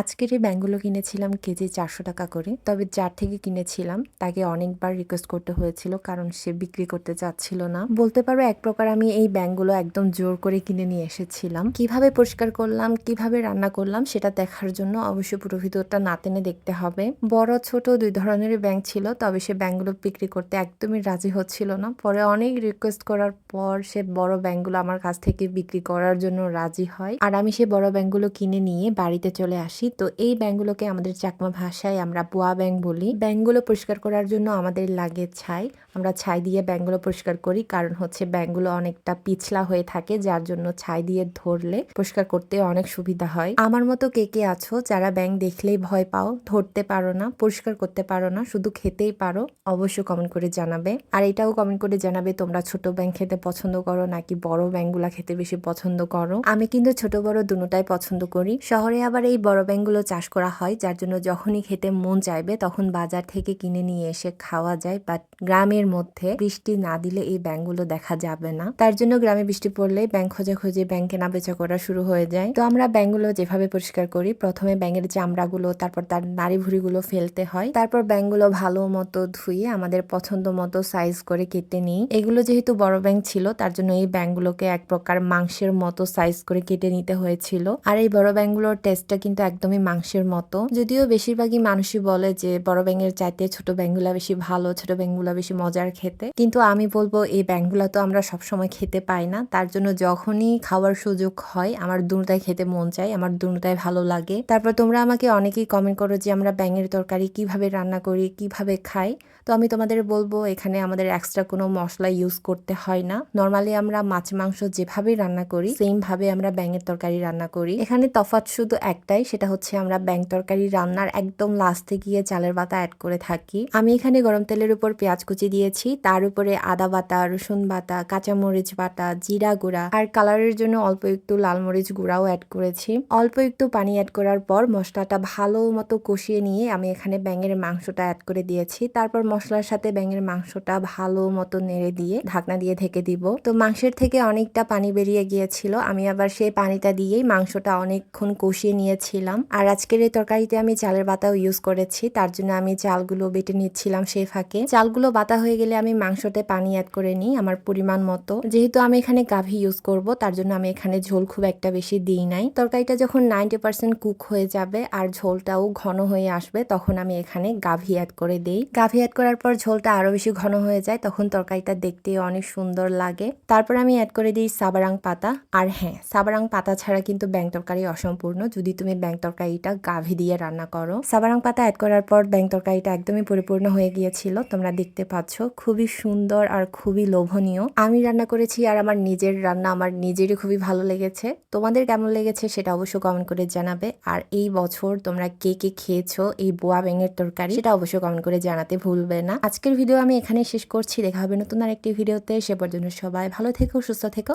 আজকের এই ব্যাঙগুলো কিনেছিলাম কেজি চারশো টাকা করে, তবে যার থেকে কিনেছিলাম তাকে অনেকবার রিকোয়েস্ট করতে হয়েছিল, কারণ সে বিক্রি করতে চাচ্ছিল না। বলতে পারো এক প্রকার আমি এই ব্যাঙগুলো একদম জোর করে কিনে নিয়ে এসেছিলাম। কীভাবে পরিষ্কার করলাম, কীভাবে রান্না করলাম সেটা দেখার জন্য অবশ্যই পুরো ভিডিওটা না টেনে দেখতে হবে। বড়, ছোট দুই ধরনের ব্যাঙ ছিল, তবে সে ব্যাঙগুলো বিক্রি করতে একদমই রাজি হচ্ছিল না। পরে অনেক রিকোয়েস্ট করার পর সে বড় ব্যাঙগুলো আমার কাছ থেকে বিক্রি করার জন্য রাজি হয়। আর আমি সে বড় ব্যাঙগুলো কিনে নিয়ে বাড়িতে চলে আসি। তো এই ব্যাঙগুলোকে আমাদের চাকমা ভাষায় আমরা বুয়া ব্যাঙ বলি। ব্যাঙগুলো পরিষ্কার করার জন্য আমাদের লাগে ছাই। আমরা ছাই দিয়ে ব্যাঙগুলো পরিষ্কার করি, কারণ হচ্ছে ব্যাঙগুলো অনেকটা পিছলা হয়ে থাকে, যার জন্য ছাই দিয়ে ধরলে পরিষ্কার করতে অনেক সুবিধা হয়। আমার মতো কে কে আছো, যারা ব্যাঙ দেখলেই ভয় পাও, ধরতে পারো না, পরিষ্কার করতে পারো না, শুধু খেতেই পারো, অবশ্যই কমেন্ট করে জানাবে। আর এটাও কমেন্ট করে জানাবে, তোমরা ছোট ব্যাঙ খেতে পছন্দ করো নাকি বড় ব্যাঙগুলা খেতে বেশি পছন্দ করো? আমি কিন্তু ছোট বড় দুটাই পছন্দ করি। শহরে আবার এই বড় ব্যাঙগুলো চাষ করা হয়, যার জন্য যখনই খেতে মন চাইবে তখন বাজার থেকে কিনে নিয়ে এসে খাওয়া যায়। বাট গ্রামের মধ্যে বৃষ্টি না দিলে এই ব্যাঙগুলো দেখা যাবে না। তার জন্য গ্রামে বৃষ্টি পড়লে ব্যাঙ খোঁজা খুঁজে ব্যাঙ কেনা বেচা করা শুরু হয়ে যায়। তো আমরা ব্যাঙগুলো যেভাবে পরিষ্কার করি, প্রথমে ব্যাঙের চামড়াগুলো, তারপর তার নাড়ি ভুড়িগুলো ফেলতে হয়। তারপর ব্যাঙগুলো ভালো মতো ধুয়ে, আমাদের পছন্দ মতো সাইজ করে কেটে নিই। এগুলো যেহেতু বড় ব্যাঙ ছিল, তার জন্য এই ব্যাঙগুলোকে এক প্রকার মাংসের মতো সাইজ করে কেটে নিতে হয়েছিল। আর এই বড় ব্যাঙগুলোর টেস্টটা কিন্তু একদমই মাংসের মতো। যদিও বেশিরভাগই মানুষই বলে যে, বড় ব্যাঙের চাইতে ছোট ব্যাঙগুলা বেশি ভালো, ছোট ব্যাঙগুলা বেশি মজার খেতে। কিন্তু আমি বলব, এই ব্যাঙগুলা তো আমরা সবসময় খেতে পাই না। তার জন্য যখনই খাওয়ার সুযোগ হয়, আমার দুটাই খেতে মন চায়, আমার দুটাই ভালো লাগে। তারপর তোমরা আমাকে অনেকেই কমেন্ট করো যে, আমরা ব্যাঙের তরকারি কীভাবে রান্না করি, কীভাবে খাই? তো আমি তোমাদের বলব, এখানে আমাদের এক্সট্রা কোনো মশলা ইউজ করতে হয় না। নর্মালি আমরা মাছ, মাংস যেভাবেই রান্না করি সেম ভাবে আমরা ব্যাঙের তরকারি রান্না করি। এখানে তফাৎ শুধু একটাই, সেটা হচ্ছে আমরা ব্যাঙ তরকারি রান্নার একদম লাস্টে গিয়ে চালের বাতা অ্যাড করে থাকি। আমি এখানে গরম তেলের উপর পেঁয়াজ কুচি দিয়েছি, তার উপরে আদা বাটা, রসুন বাটা, কাঁচামরিচ বাটা, জিরা গুঁড়া আর কালারের জন্য অল্প একটু লাল মরিচ গুঁড়াও অ্যাড করেছি। অল্প একটু পানি অ্যাড করার পর মশলাটা ভালো মতো কষিয়ে নিয়ে আমি এখানে ব্যাঙের মাংসটা অ্যাড করে দিয়েছি। তারপর মশলার সাথে ব্যাঙের মাংসটা ভালো মতো নেড়ে দিয়ে ঢাকনা দিয়ে ঢেকে দিব। তো মাংসের থেকে অনেকটা পানি বেরিয়ে গিয়েছিল, আমি আবার সেই পানিটা দিয়েই মাংসটা অনেকক্ষণ কষিয়ে নিয়েছিলাম। আর আজকের এই তরকারিতে আমি চালের বাতাও ইউজ করেছি। তার জন্য আমি চালগুলো বেটে নিচ্ছিলাম সেই ফাঁকে। চালগুলো বাতা হয়ে গেলে আমি মাংসতে পানি অ্যাড করে নিই আমার পরিমাণ মতো। যেহেতু আমি এখানে গাভি ইউজ করব, তার জন্য আমি এখানে ঝোল খুব একটা বেশি দিই নাই। তরকারিটা যখন নাইনটি পার্সেন্ট কুক হয়ে যাবে আর ঝোলটাও ঘন হয়ে আসবে, তখন আমি এখানে গাভি অ্যাড করে দিই। গাভি অ্যাড করার পর ঝোলটা আরও বেশি ঘন হয়ে যায়, তখন তরকারিটা দেখতে অনেক সুন্দর লাগে। তারপর আমি অ্যাড করে দিই সাবারাং পাতা। আর হ্যাঁ সাবারাং পাতা ছাড়া কিন্তু ব্যাং তরকারি অসম্পূর্ণ। যদি তুমি ব্যাং তরকারিটা গাভি দিয়ে রান্না করো। সাবারাং পাতা অ্যাড করার পর ব্যাং তরকারিটা একদমই পরিপূর্ণ হয়ে গিয়েছিল, তোমরা দেখতে পাচ্ছ। খুবই সুন্দর আর খুবই লোভনীয়। আমি রান্না করেছি আর আমার নিজের রান্না আমার নিজেরই খুবই ভালো লেগেছে। তোমাদের কেমন লেগেছে সেটা অবশ্যই কমেন্ট করে জানাবে। আর এই বছর তোমরা কে কে খেয়েছো এই বোয়া ব্যাঙের তরকারি সেটা অবশ্যই কমেন্ট করে জানাতে ভুলবে না। আজকের ভিডিও আমি এখানেই শেষ করছি। দেখা হবে নতুন আর একটি ভিডিওতে সে পর্যন্ত সবাই ভালো থেকো, সুস্থ থেকো।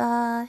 বাই